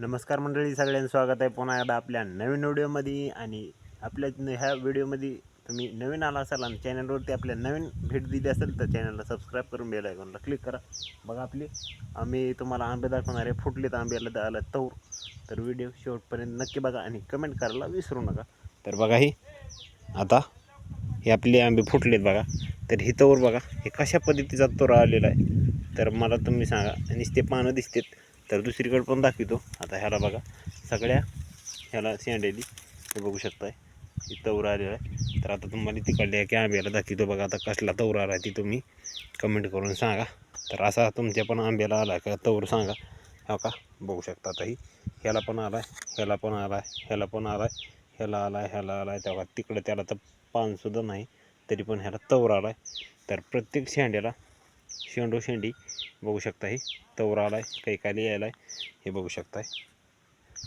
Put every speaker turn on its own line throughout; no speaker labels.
नमस्कार मंडळी सगळ्यांचं स्वागत आहे पुन्हा एकदा आपल्या नवीन व्हिडिओमध्ये. आणि आपल्या ह्या व्हिडिओमध्ये तुम्ही नवीन आला असाल आणि चॅनलवरती आपल्या नवीन भेट दिली असेल तर चॅनलला सबस्क्राईब करून बेल आयकॉनला क्लिक करा. बघा आपली आम्ही तुम्हाला आंबे दाखवणार आहे फुटलेत आंब्याला द्यायला तौर तर. व्हिडिओ शेवटपर्यंत नक्की बघा आणि कमेंट करायला विसरू नका. तर बघा ही आता हे आपले आंबे फुटलेत बघा. तर ही तवर बघा हे कशा पद्धतीचा तोर आलेला आहे? तर मला तुम्ही सांगा आणि ते पानं दिसतात. तर दुसरीकडे पण दाखवितो. आता ह्याला बघा सगळ्या ह्याला शेंडेली हे बघू शकताय. ही तवर आलेला आहे. तर आता तुम्हाला तिकडल्या की आंब्याला दाखवतो बघा आता कसला तवर आला ती तुम्ही कमेंट करून सांगा. तर असा तुमच्या पण आंब्याला आला का? तवर सांगा. हा का? बघू शकता आता ही. ह्याला पण आला आहे ह्याला पण आला आहे ह्याला पण आला आहे ह्याला आला आहे ह्याला आला आहे. तेव्हा तिकडं त्याला तर पानसुद्धा नाही तरी पण ह्याला तवर आला आहे. तर प्रत्येक शेंड्याला शेंडो शेंडी बघू शकता हे तवरा आला आहे काही खाली यायला आहे हे बघू शकताय.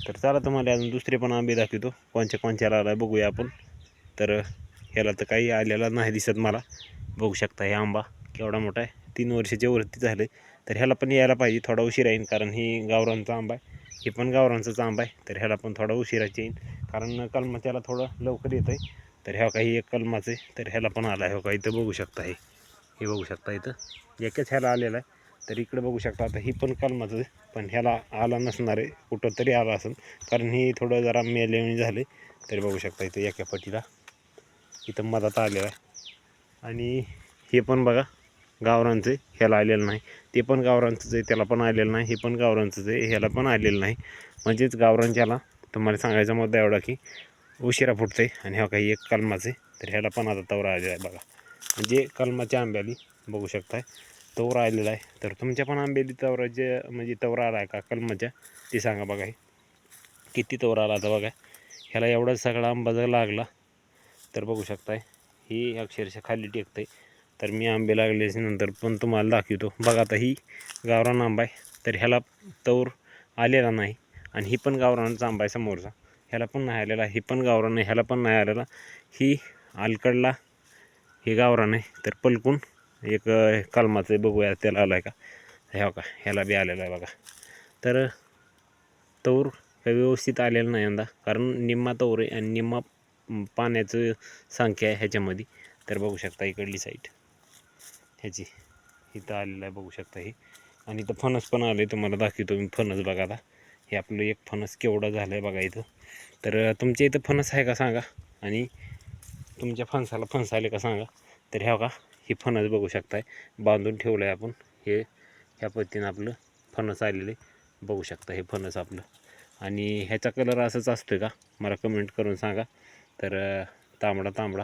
तर चला तुम्हाला अजून दुसरे पण आंबे दाखवतो. कोणच्या कोणच्याला आला आहे बघूया आपण. तर ह्याला तर काही आलेला नाही दिसत मला. बघू शकता हे आंबा केवढा मोठा आहे. तीन वर्षाच्या वरती झालं तर ह्याला पण यायला पाहिजे थोडा उशीर येईन कारण ही गावरांचा आंबा आहे. हे पण गावरांचाच आंबा आहे. तर ह्याला पण थोडा उशिराच येईल कारण कलमाच्याला थोडं लवकर येतं आहे तर ह्या काही एक कलमाचं आहे. तर ह्याला पण आला आहे हो काही तर बघू शकता हे हे बघू शकता इथं. एकच ह्याला आलेला आहे. तर इकडे बघू शकता आता ही पण कलमाचं आहे. पण ह्याला आला नसणार आहे. कुठं तरी आला असेल. कारण ही थोडं जरा मेलेवणी झाले. तरी बघू शकता इथं एका पटीला. इथं मधात आलेला आहे. आणि हे पण बघा गावरांचं आहे. ह्याला आलेलं नाही. ते पण गावरांचंच आहे. त्याला पण आलेलं नाही. हे पण गावरांचंच आहे. ह्याला पण आलेलं नाही. म्हणजेच गावरांच्याला तुम्हाला सांगायचा मुद्दा एवढा की उशिरा फुटते आणि हा काही एक कलमाचं आहे. तर ह्याला पण आता तवरा आलेला आहे बघा. म्हणजे कलमाच्या आंब्याली बघू शकताय. तवरा आलेला आहे. तर तुमच्या पण आंब्याली तवराचे म्हणजे तवरा आला आहे का? कलमाच्या ते सांगा बघा हे. किती तवरा आला आता बघा. ह्याला एवढा सगळा आंबा जर लागला तर बघू शकताय. ही अक्षरशः खाली टेकते तर मी आंबे लागल्याच्या नंतर पण तुम्हाला दाखवतो. बघा आता ही गावरान आंबा आहे. तर ह्याला तौर आलेला नाही. आणि ही पण गावरानचा आंबा आहे समोरचा. ह्याला पण नाही आलेला. ही पण गावरान ह्याला पण नाही आलेला. ही आलकडला हे गावरान आहे तर पलकून एक कालमाचं कलमाचं आहे बघूया त्याला आला आहे का? ह्या का ह्याला बी आलेला आहे बघा. तर तौर काही व्यवस्थित आलेलं नाही यंदा कारण निम्मा तौर आहे आणि निम्मा पाण्याचं संख्या आहे ह्याच्यामध्ये. तर बघू शकता इकडली साईड ह्याची इथं आलेलं आहे बघू शकता हे. आणि इथं फणस पण आलं आहे तुम्हाला दाखवतो मी फणस बघा आता. हे आपलं एक फणस केवढं झालं आहे बघा इथं. तर तुमच्या इथं फणस आहे का सांगा? आणि तुमच्या फणसाला फणस आले का सांगा? तर ह्या का ही फणस बघू शकताय. बांधून ठेवलं आहे आपण. हे ह्या पद्धतीनं आपलं फणस आलेलं बघू शकता हे फणस आपलं. आणि ह्याचा कलर असंच असतो का? मला कमेंट करून सांगा. तर तांबडा तांबडा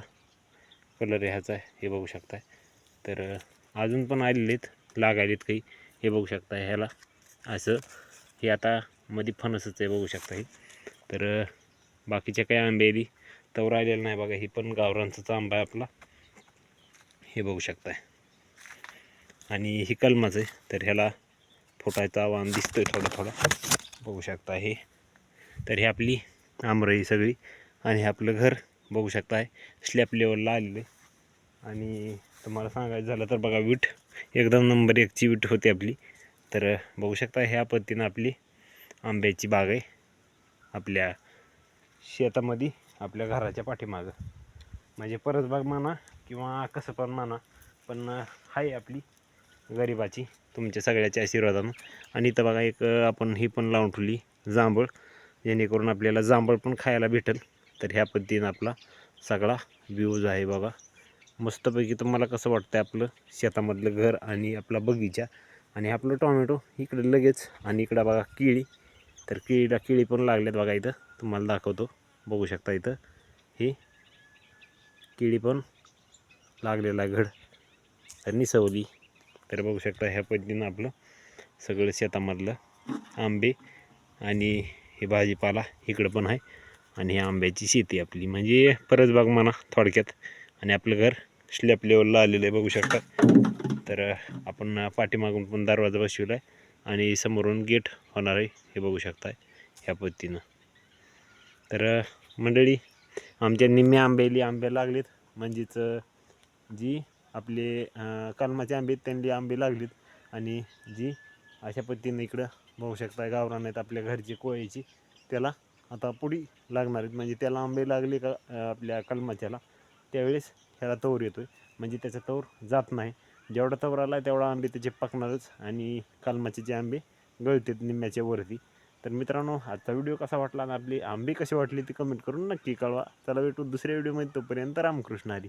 कलर ह्याचा आहे हे बघू शकताय. तर अजून पण आलेले आहेत लागायलेत काही. हे बघू शकताय ह्याला. असं हे आता मध्ये फणसच आहे बघू शकता हे तर बाकीच्या काही आंबेली तर राहिलेलं नाही बघा ही पण गावरांचा आंबा आहे आपला. हे बघू शकताय. आणि ही कलमाचं आहे तर ह्याला फुटायचा आव्हान दिसतोय थोडं थोडं. बघू शकता हे. तर हे आपली आमरई सगळी आणि हे आपलं घर बघू शकता आहे स्लॅप लेवलला आलेलं आहे. आणि तुम्हाला सांगायचं झालं तर बघा वीट. एकदम नंबर एकची वीट होती आपली. तर बघू शकता ह्या पद्धतीनं आपली आंब्याची बाग आहे. आपल्या शेतामध्ये आपल्या घराच्या पाठीमागं. म्हणजे परसबाग म्हणा किंवा कसं पण म्हणा पण आहे आपली गरिबाची तुमच्या सगळ्याच्या आशीर्वादानं. आणि इथं बघा एक आपण ही पण लावून ठेवली जांभळ. जेणेकरून आपल्याला जांभळ पण खायला भेटेल. तर ह्या पद्धतीनं आपला सगळा व्ह्यूज आहे बघा मस्तपैकी तुम्हाला कसं वाटतं आपलं शेतामधलं घर आणि आपला बगीचा. आणि आपलं टॉमॅटो इकडे लगेच आणि इकडं बघा केळी. तर केळीला केळी पण लागल्यात बघा इथं तुम्हाला दाखवतो. बघू शकता इथं. ही केळी पण लागलेला आहे घड आणि निसवली. तर बघू शकता ह्या पद्धतीनं आपलं सगळं शेतामधलं आंबे आणि हे भाजीपाला इकडं पण आहे. आणि ही आंब्याची शेती आपली. म्हणजे परसबाग म्हणा थोडक्यात. आणि आपलं घर स्लॅप लेवलला आलेलं आहे बघू शकता. तर आपण पाठीमागून पण दरवाजा बसवला आहे आणि समोरून गेट होणार आहे हे बघू शकताय ह्या पद्धतीनं. तर मंडळी आमच्या निम्म्या आंब्याली आंबे लागलेत. म्हणजेच जी आपले कलमाचे आंबे आहेत त्यांनी आंबे लागलेत. आणि जी अशा पद्धतीनं इकडं बघू शकता गावरान आहेत आपल्या घरची कोळ्याची. त्याला आता पुढी लागणार आहेत. म्हणजे त्याला आंबे लागले का आपल्या कलमाच्याला त्यावेळेस ह्याला तवर येतो आहे म्हणजे त्याचा तवर जात नाही. जेवढा तवर आला तेवढा आंबे त्याचे पकणारच. आणि कलमाचे जे आंबे गळतात निम्म्याच्या वरती. तर मित्रांनो आजचा व्हिडिओ कसा वाटला आणि आपली आंबी कशी वाटली ती कमेंट करून नक्की कळवा. चला भेटू दुसऱ्या व्हिडिओमध्ये तोपर्यंत रामकृष्ण हरी.